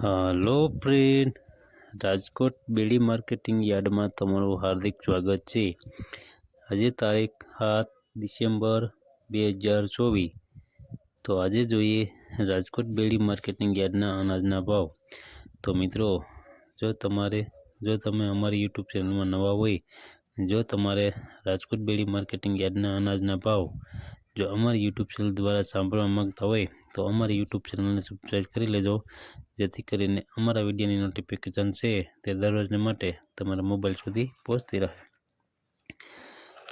Hello friend, Rajkot Bedi marketing યાર્ડમાં તમારું હાર્દિક સ્વાગત છે. આજે તારીખ સાત ડિસેમ્બર બે હજાર ચોવીસ. તો આજે જોઈએ રાજકોટ બેડી માર્કેટિંગ યાર્ડના અનાજના ભાવ. તો મિત્રો, જો તમારે, જો તમે અમારી યુટ્યુબ ચેનલમાં નવા હોય, જો તમારે રાજકોટ બેડી માર્કેટિંગ યાર્ડના અનાજના ભાવ જો અમારી યુટ્યુબ ચેનલ દ્વારા સાંભળવા માગતા હોય, તો અમારી યુટ્યુબ ચેનલને સબસ્ક્રાઈબ કરી લેજો. જેથી કરીને અમારા વિડીયોની નોટિફિકેશન છે તે દરરોજને માટે તમારા મોબાઈલ સુધી પહોંચતી રહે.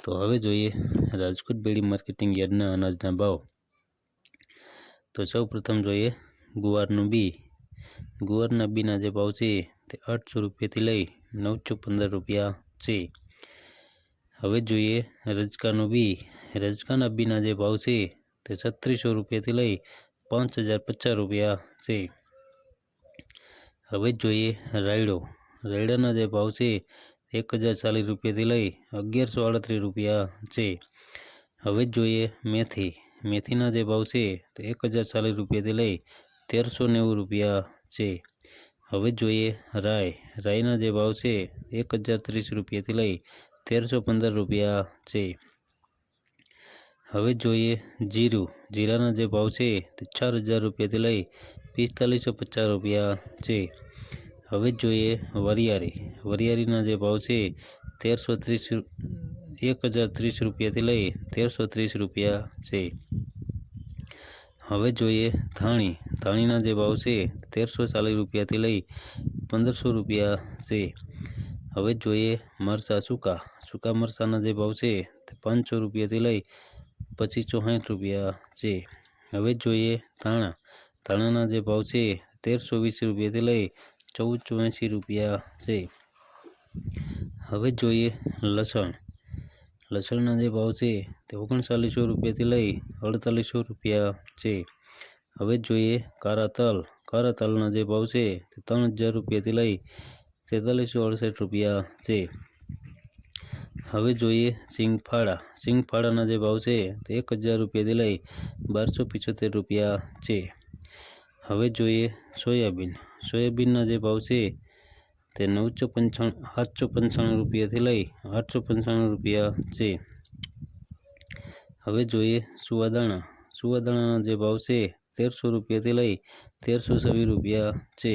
તો હવે જોઈએ રાજકોટ બેડી માર્કેટિંગ યાર્ડના અનાજના ભાવ. તો સૌ પ્રથમ જોઈએ ગુવારનું બી. ગુવારના બીના જે ભાવ છે તે આઠસો રૂપિયાથી લઈ નવસો પંદર રૂપિયા છે. હવે જોઈએ, રજકાનું બી રજકાના બીના જે ભાવ છે તે છત્રીસો રૂપિયાથી લઈ પાંચ હજાર પચાસ રૂપિયા છે. હવે જોઈએ રાયડો. રાયડાના જે ભાવ છે એક હજાર ચાલીસ રૂપિયાથી લઈ અગિયારસો આડત્રીસ રૂપિયા છે. હવે જોઈએ મેથી. મેથીના જે ભાવ છે તે એક હજાર ચાલીસ રૂપિયાથી લઈ તેરસો નેવું રૂપિયા છે. હવે જોઈએ રાય. રાયના જે ભાવ છે એક હજાર ત્રીસ રૂપિયાથી લઈ તેરસો પંદર રૂપિયા છે. હવે જોઈએ જીરું. જીરાના જે ભાવ છે તે ચાર હજાર રૂપિયાથી લઈ પિસ્તાલીસો પચાસ રૂપિયા છે. હવે જોઈએ વરિયાળી. વરિયાળીના જે ભાવ છે તેરસો ત્રીસ એક હજાર ત્રીસ રૂપિયાથી લઈ તેરસો ત્રીસ રૂપિયા છે. હવે જોઈએ ધાણી. ધાણીના જે ભાવ છે તેરસો ચાલીસ રૂપિયાથી લઈ પંદરસો રૂપિયા છે. હવે જોઈએ મરચાં સૂકા. સૂકા મરચાંના જે ભાવ છે તે પાંચસો રૂપિયાથી લઈ પછી ચોસઠ રૂપિયા છે. હવે જોઈએ ધાણા. ધાણાના જે ભાવ છે તેરસો વીસ રૂપિયાથી લઈ ચૌદ ચોએંસી રૂપિયા છે. હવે જોઈએ લસણ. લસણના જે ભાવ છે તે ઓગણચાલીસો રૂપિયાથી લઈ અડતાલીસો રૂપિયા છે. હવે જોઈએ કારા તલ. કારા તલના જે ભાવ છે તે ત્રણ હજાર રૂપિયાથી લઈ તેતાલીસો અડસઠ રૂપિયા છે. હવે જોઈએ સિંગફાળા. સિંગફાળાના જે ભાવ છે તે એક હજાર રૂપિયાથી લઈ બારસો પિચોતેર રૂપિયા છે. હવે જોઈએ સોયાબીન. સોયાબીનના જે ભાવ છે તે નવસો પંચાણું, સાતસો પંચાણું રૂપિયાથી લઈ આઠસો પંચાણું રૂપિયા છે. હવે જોઈએ સુવાદાણા. સુવાદાણાના જે ભાવ છે તેરસો રૂપિયાથી લઈ તેરસો છવ્વીસ રૂપિયા છે.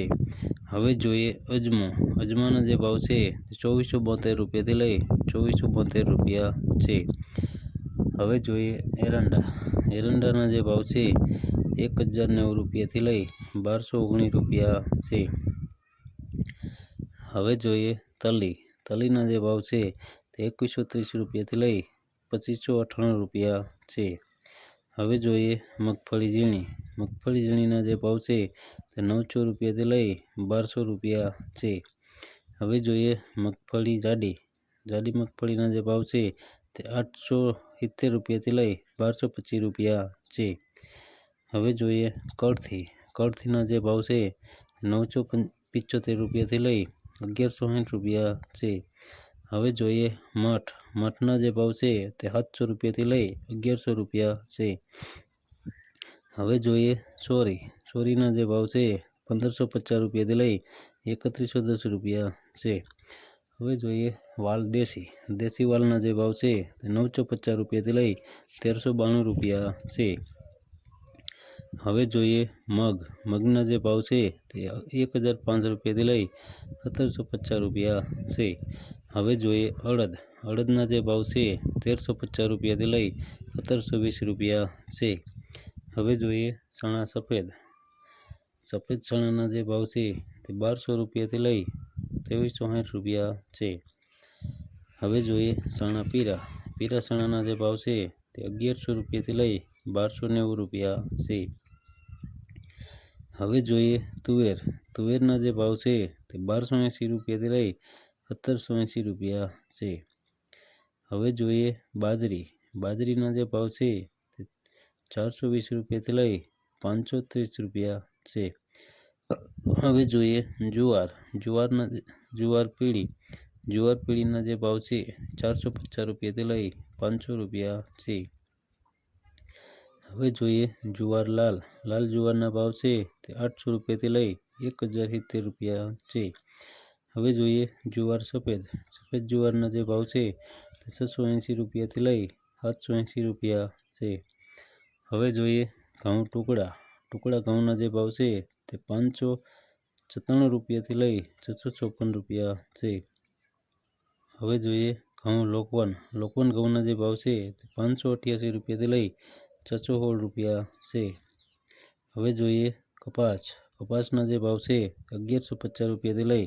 હવે જોઈએ અજમો. અજમાના જે ભાવ છે ચોવીસો બોતેર રૂપિયાથી લઈ ચોવીસો બોતેર રૂપિયા છે. હવે જોઈએ એરંડા. એરંડાના જે ભાવ છે એક હજાર નેવું રૂપિયાથી લઈ બારસો ઓગણીસ રૂપિયા છે. હવે જોઈએ તલી. તલીના જે ભાવ છે તે એકવીસો ત્રીસ રૂપિયાથી લઈ પચીસો અઠ્ઠાણું રૂપિયા છે. હવે જોઈએ મગફળી ઝીણી. મગફળી ઝીણીના જે ભાવ છે તે નવસો રૂપિયાથી લઈ બારસો રૂપિયા છે. હવે જોઈએ મગફળી જાડી. જાડી મગફળીના જે ભાવ છે તે આઠસો સિત્તેર રૂપિયાથી લઈ બારસો પચીસ રૂપિયા છે. હવે જોઈએ કળથી. કળથીના જે ભાવ છે નવસો પંચોતેર રૂપિયાથી લઈ અગિયારસો સાઠ રૂપિયા છે. હવે જોઈએ મઠ. મઠના જે ભાવ છે તે સાતસો રૂપિયાથી લઈ અગિયારસો રૂપિયા છે. હવે જોઈએ સોરી. સોરીના જે ભાવ છે પંદરસો પચાસ રૂપિયાથી લઈ એકત્રીસો દસ રૂપિયા છે. હવે જોઈએ વાલ દેશી. દેશી વાલના જે ભાવ છે તે નવસો પચાસ રૂપિયાથી લઈ તેરસો બાણું રૂપિયા છે. હવે જોઈએ મગ. મગના જે ભાવ છે તે એક હજાર પાંચસો રૂપિયાથી લઈ સત્તરસો પચાસ રૂપિયા છે. હવે જોઈએ અડદ. અડદના જે ભાવ છે તેરસો પચાસ રૂપિયાથી લઈ સત્તરસો વીસ રૂપિયા છે. હવે જોઈએ ચણા સફેદ. સફેદ ચણાના જે ભાવ છે તે બારસો રૂપિયાથી લઈ ત્રેવીસો સાઠ રૂપિયા છે. હવે જોઈએ ચણા પીરા. પીરા ચણાના જે ભાવ છે તે અગિયારસો રૂપિયાથી લઈ બારસો નેવું રૂપિયા છે. હવે જોઈએ તુવેર. તુવેરના જે ભાવ છે તે બારસો એંસી રૂપિયાથી લઈ સત્તરસો એંસી રૂપિયા છે. હવે જોઈએ બાજરી. બાજરીના જે ભાવ છે તે ચારસો વીસ રૂપિયાથી લઈ પાંચસો ત્રીસ રૂપિયા છે. હવે જોઈએ જુવાર. જુવારના જુવાર પીળી. જુવાર પીળીના જે ભાવ છે ચારસો પચાસ રૂપિયાથી લઈ પાંચસો રૂપિયા છે. હવે જોઈએ જુવાર લાલ. લાલ જુવારના ભાવ છે તે આઠસો રૂપિયાથી લઈ એક હજાર સિત્તેર રૂપિયા છે. હવે જોઈએ જુવાર સફેદ. સફેદ જુવારના જે ભાવ છે તે છસો એંસી રૂપિયાથી લઈ સાતસો એંસી રૂપિયા છે. હવે જોઈએ ઘઉં ટુકડા. ટુકડા ઘઉંના જે ભાવ છે તે પાંચસો સત્તાણું રૂપિયાથી લઈ છસો ચોપન રૂપિયા છે. હવે જોઈએ ઘઉં લોકવન. લોકવન ઘઉંના જે ભાવ છે તે પાંચસો અઠ્યાસી રૂપિયાથી લઈ છસો સોળ રૂપિયા છે. હવે જોઈએ કપાસ. કપાસના જે ભાવ છે અગિયારસો પચાસ રૂપિયાથી લઈ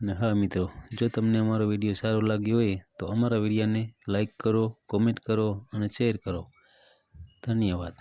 અને હા મિત્રો, જો તમને અમારો વીડિયો સારો લાગ્યો હોય, તો અમારા વિડીયોને લાઈક કરો, કોમેન્ટ કરો અને શેર કરો. ધન્યવાદ.